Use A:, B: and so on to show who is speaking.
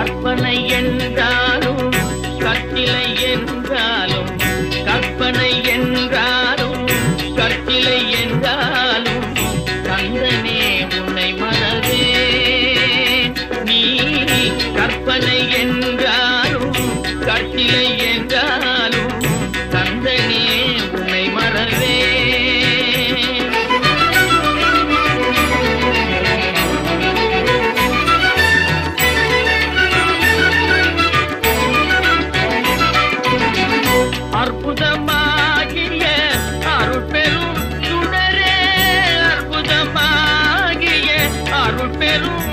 A: கற்பனை என்ற அற்புதமாகிய அருட்பெரும் சுடரே அற்புதமாகிய அருட்பெரும்